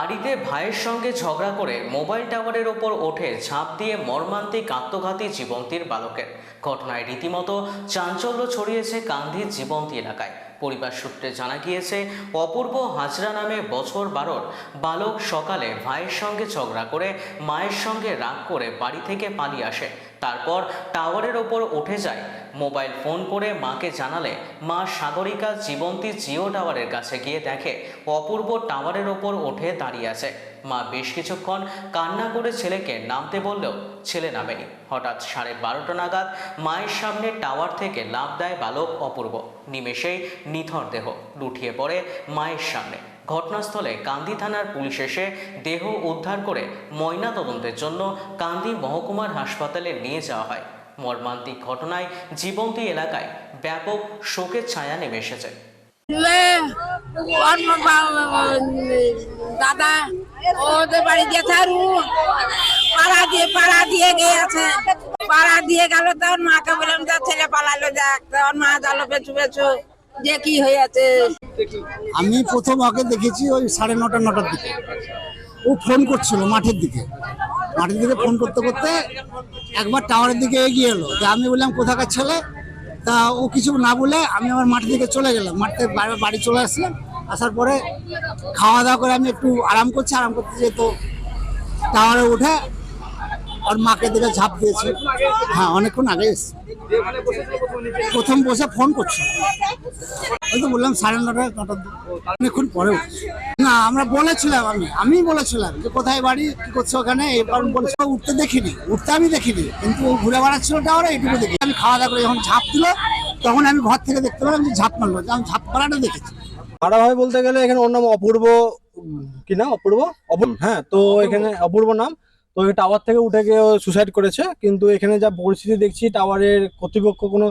বাড়িতে ভাইয়ের সঙ্গে ঝগড়া করে মোবাইল টাওয়ারের ওপর ওঠে ঝাঁপ দিয়ে মর্মান্তিক আত্মঘাতী জীবন্তীর বালকের। ঘটনায় রীতিমতো চাঞ্চল্য ছড়িয়েছে কান্ধির জীবন্তী এলাকায়। পরিবার সূত্রে জানা গিয়েছে, অপূর্ব হাজরা নামে বছর বারোর বালক সকালে ভাইয়ের সঙ্গে ঝগড়া করে মায়ের সঙ্গে রাগ করে বাড়ি থেকে পালিয়ে আসে। তারপর টাওয়ারের ওপর উঠে যায়। মোবাইল ফোন করে মাকে জানালে, মা সাগরিকা জীবন্তী জিও টাওয়ারের কাছে গিয়ে দেখে, অপূর্ব টাওয়ারের ওপর উঠে দাঁড়িয়ে আছে। মা বেশ কিছুক্ষণ কান্না করে ছেলেকে নামতে বললেও ছেলে নামেনি। হঠাৎ সাড়ে বারোটা নাগাদ মায়ের সামনে টাওয়ার থেকে লাভ দেয় বালক অপূর্ব। নিমেষেই নিথর দেহ লুঠিয়ে পড়ে মায়ের সামনে। ঘটনাস্থলে কান্দি থানার পুলিশ এসে দেহ উদ্ধার করে ময়না তদন্তের জন্য কান্দি মহকুমার হাসপাতালে নিয়ে যাওয়া হয়। মর্মান্তিক ঘটনায় জীবন্তী এলাকায় ব্যাপক শোকের ছায়া নেমে এসেছে। ছেলে পালালো যাক তখন মা জালো পেছু পেছু যে কি হয়েছে আমি প্রথম ওকে দেখেছি ওই সাড়ে নটা, নটার দিকে। ও ফোন করছিল মাঠের দিকে। মাঠের দিকে ফোন করতে করতে একবার টাওয়ারের দিকে এগিয়ে এলো। যে আমি বললাম, কোথাকার ছেলে? তা ও কিছু না বলে আমি আমার মাঠের দিকে চলে গেলাম। মাঠ বাড়ি চলে আসলাম। আসার পরে খাওয়া দাওয়া করে আমি একটু আরাম করছি। আরাম করতে যেত টাওয়ারে উঠে ওর মাকে দেখে ঝাঁপ দিয়েছে। হ্যাঁ অনেকক্ষণ আগে এসছে। প্রথম বসে ফোন করছে। ওই তো বললাম সাড়ে নটা, নটার অনেকক্ষণ পরে না, আমরা বলেছিলাম আমি আমি বলেছিলাম যে কোথায় বাড়ি, কি করছ ওখানে এবার বলেছিল উঠতে দেখিনি, উঠতে আমি দেখিনি, কিন্তু ও ঘুরে বেড়াচ্ছিল টাওয়ারে, এইটুকু দেখি। আমি খাওয়া দাওয়া করে যখন ঝাঁপ দিল, তখন আমি ঘর থেকে দেখতে পেলাম যে ঝাঁপ মারলো। আমি ঝাঁপ মারাটা দেখেছি। ভাড়াভাবে বলতে গেলে এখানে ওর নাম অপূর্ব কি না অপূর্ব? অপূর্ব হ্যাঁ তো এখানে অপূর্ব নাম। তো ওই টাওয়ার থেকে উঠে গিয়ে সুসাইড করেছে। কিন্তু এখানে যা পরিস্থিতি দেখছি টাওয়ারের কর্তৃপক্ষ কোনো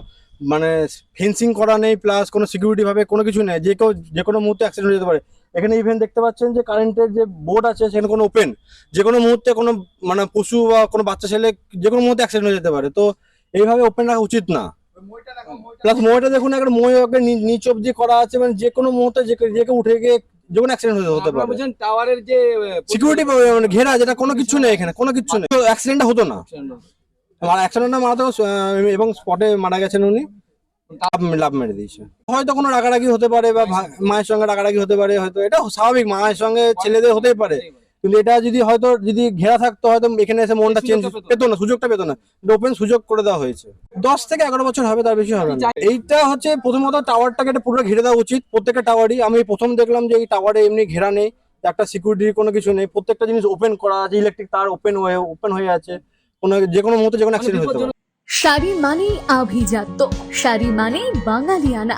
মানে ফেন্সিং করা নেই প্লাস কোনো সিকিউরিটি ভাবে কোনো কিছু নেই। যে কেউ যে কোনো মুহূর্তে অ্যাক্সিডেন্ট হয়ে যেতে পারে। এখানে ইভেন দেখতে পাচ্ছেন যে কারেন্টের যে বোর্ড আছে সেখানে কোনো ওপেন যে কোনো মুহূর্তে কোনো মানে পশু বা কোনো বাচ্চা ছেলে যে কোনো মুহূর্তে অ্যাক্সিডেন্ট হয়ে যেতে পারে। তো এইভাবে ওপেন রাখা উচিত না। প্লাস মইটা দেখুন একটা মই নিচ অব্দি করা আছে। মানে যে কোনো মুহূর্তে যে কেউ উঠে গিয়ে যে কোনো অ্যাক্সিডেন্ট হতে পারে। বুঝছেন টাওয়ারের যে সিকিউরিটি মানে ঘেরা যেটা কোনো কিছু নেই এখানে কোনো কিছু নেই। অ্যাক্সিডেন্টটা হতো না। অ্যাক্সিডেন্টটা মারা তো এবং স্পটে মারা গেছেন উনি। লাভ লাভ মেরে দিয়েছে। হয়তো কোনো রাগারাগি হতে পারে বা মায়ের সঙ্গে রাগারাগি হতে পারে হয়তো এটা স্বাভাবিক। মায়ের সঙ্গে ছেলেদের হতেই পারে। কিন্তু এটা যদি হয়তো যদি ঘেরা থাকতো হয়তো এখানে এসে মনটা চেঞ্জ পেতো পেতো না সুযোগটা পেতো না। ওপেন সুযোগ করে দেওয়া হয়েছে। দশ থেকে এগারো বছর হবে তার বেশি হবে না। এইটা হচ্ছে প্রথমত টাওয়ারটাকে এটা পুরো ঘিরে দেওয়া উচিত প্রত্যেকটা টাওয়ারই আমি প্রথম দেখলাম যে এই টাওয়ারে এমনি ঘেরা নেই একটা সিকিউরিটির কোনো কিছু নেই। প্রত্যেকটা জিনিস ওপেন করা আছে ইলেকট্রিক তার ওপেন হয়ে ওপেন হয়ে আছে। কোনো যে কোনো মুহূর্তে যে কোনো অ্যাক্সিডেন্ট হতে পারে। শাড়ি মানেই আভিজাত্য শাড়ি মানেই বাঙালিয়ানা।